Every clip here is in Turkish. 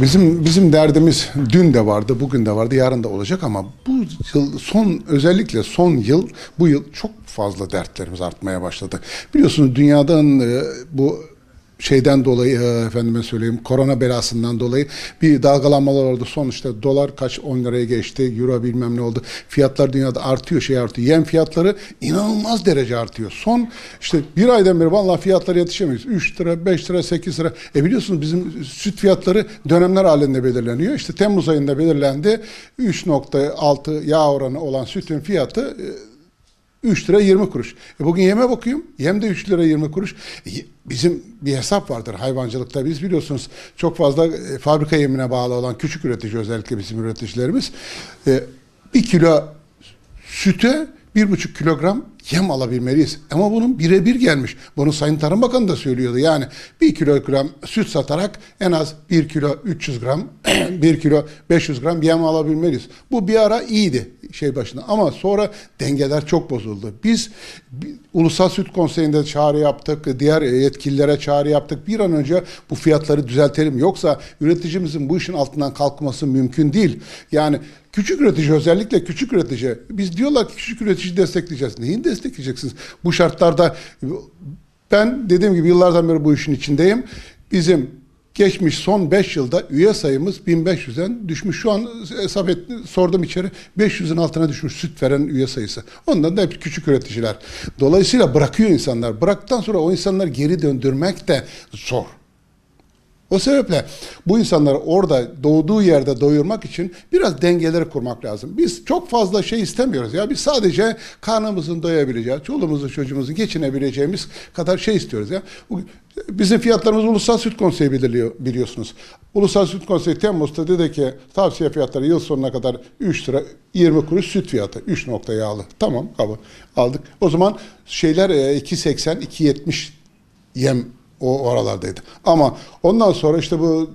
Bizim bizim derdimiz dün de vardı, bugün de vardı, yarın da olacak ama bu yıl son özellikle son yıl bu yıl çok fazla dertlerimiz artmaya başladı. Biliyorsunuz dünyadan e, bu şeyden dolayı e, efendime söyleyeyim korona belasından dolayı bir dalgalanmalar oldu. Sonuçta dolar kaç 10 liraya geçti, euro bilmem ne oldu. Fiyatlar dünyada artıyor, şey artıyor. Yem fiyatları inanılmaz derece artıyor. Son işte bir aydan beri vallahi fiyatlara yetişemiyoruz. 3 lira, 5 lira, 8 lira. E biliyorsunuz bizim süt fiyatları dönemler halinde belirleniyor. İşte Temmuz ayında belirlendi. 3.6 yağ oranı olan sütün fiyatı e, 3 lira 20 kuruş. E bugün yeme bakıyorum. Yem de 3 lira 20 kuruş. E, bizim bir hesap vardır hayvancılıkta. Biz biliyorsunuz çok fazla e, fabrika yemine bağlı olan küçük üretici özellikle bizim üreticilerimiz. E, bir kilo süte bir buçuk kilogram yem alabilmeliyiz. Ama bunun birebir gelmiş. Bunu Sayın Tarım Bakanı da söylüyordu. Yani bir kilogram süt satarak en az bir kilo 300 gram, bir kilo 500 gram yem alabilmeliyiz. Bu bir ara iyiydi şey başında ama sonra dengeler çok bozuldu. Biz bi- Ulusal Süt Konseyi'nde çağrı yaptık, diğer yetkililere çağrı yaptık. Bir an önce bu fiyatları düzeltelim. Yoksa üreticimizin bu işin altından kalkması mümkün değil. Yani Küçük üretici özellikle küçük üretici. Biz diyorlar ki küçük üretici destekleyeceğiz. Neyin destekleyeceksiniz? Bu şartlarda ben dediğim gibi yıllardan beri bu işin içindeyim. Bizim geçmiş son 5 yılda üye sayımız 1500'den düşmüş. Şu an hesap et, sordum içeri 500'ün altına düşmüş süt veren üye sayısı. Ondan da hep küçük üreticiler. Dolayısıyla bırakıyor insanlar. Bıraktıktan sonra o insanları geri döndürmek de zor. O sebeple bu insanları orada doğduğu yerde doyurmak için biraz dengeleri kurmak lazım. Biz çok fazla şey istemiyoruz ya. Biz sadece karnımızın doyabileceği, çoluğumuzun çocuğumuzun geçinebileceğimiz kadar şey istiyoruz ya. Bizim fiyatlarımız Ulusal Süt Konseyi belirliyor biliyorsunuz. Ulusal Süt Konseyi Temmuz'da dedi ki tavsiye fiyatları yıl sonuna kadar 3 lira 20 kuruş süt fiyatı. 3 nokta yağlı. Tamam kabul aldık. O zaman şeyler e, 2.80 2.70 yem o aralardaydı. Ama ondan sonra işte bu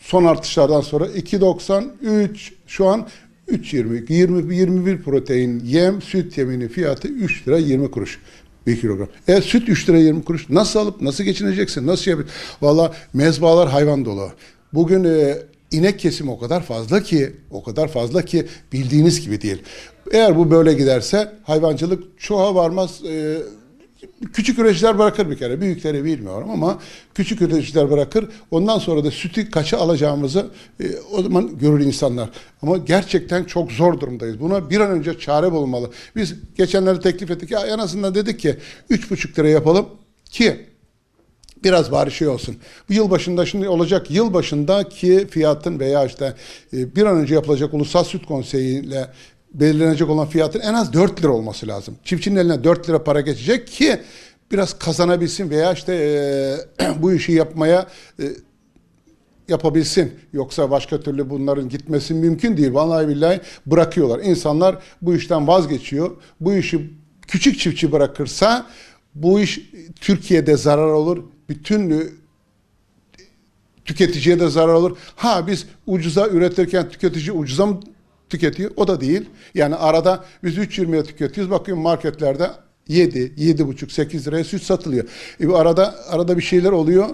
son artışlardan sonra 2.93 şu an 3.20 20 21 protein yem süt yeminin fiyatı 3 lira 20 kuruş bir kilogram. E süt 3 lira 20 kuruş. Nasıl alıp nasıl geçineceksin? Nasıl yapıyorsun? Valla mezbalar hayvan dolu. Bugün e, inek kesimi o kadar fazla ki o kadar fazla ki bildiğiniz gibi değil. Eğer bu böyle giderse hayvancılık çoğa varmaz. E, Küçük üreticiler bırakır bir kere. Büyükleri bilmiyorum ama küçük üreticiler bırakır. Ondan sonra da sütü kaça alacağımızı e, o zaman görür insanlar. Ama gerçekten çok zor durumdayız. Buna bir an önce çare bulunmalı. Biz geçenlerde teklif ettik. Ya en azından dedik ki üç buçuk lira yapalım ki biraz bari şey olsun. Bu yıl başında şimdi olacak yıl başındaki fiyatın veya işte e, bir an önce yapılacak Ulusal Süt Konseyi ile belirlenecek olan fiyatın en az 4 lira olması lazım. Çiftçinin eline 4 lira para geçecek ki biraz kazanabilsin veya işte e, bu işi yapmaya e, yapabilsin. Yoksa başka türlü bunların gitmesi mümkün değil. Vallahi billahi bırakıyorlar. İnsanlar bu işten vazgeçiyor. Bu işi küçük çiftçi bırakırsa bu iş Türkiye'de zarar olur. Bütün tüketiciye de zarar olur. Ha biz ucuza üretirken tüketici ucuza mı tüketiyor? O da değil. Yani arada biz 3.20'ye tüketiyoruz. Bakıyorum marketlerde 7, 7,5, 8 liraya süt satılıyor. E bu arada arada bir şeyler oluyor.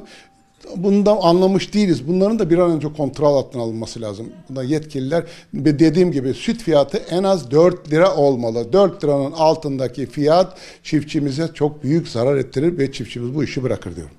Bunu da anlamış değiliz. Bunların da bir an önce kontrol altına alınması lazım. Buna yetkililer dediğim gibi süt fiyatı en az 4 lira olmalı. 4 liranın altındaki fiyat çiftçimize çok büyük zarar ettirir ve çiftçimiz bu işi bırakır diyorum.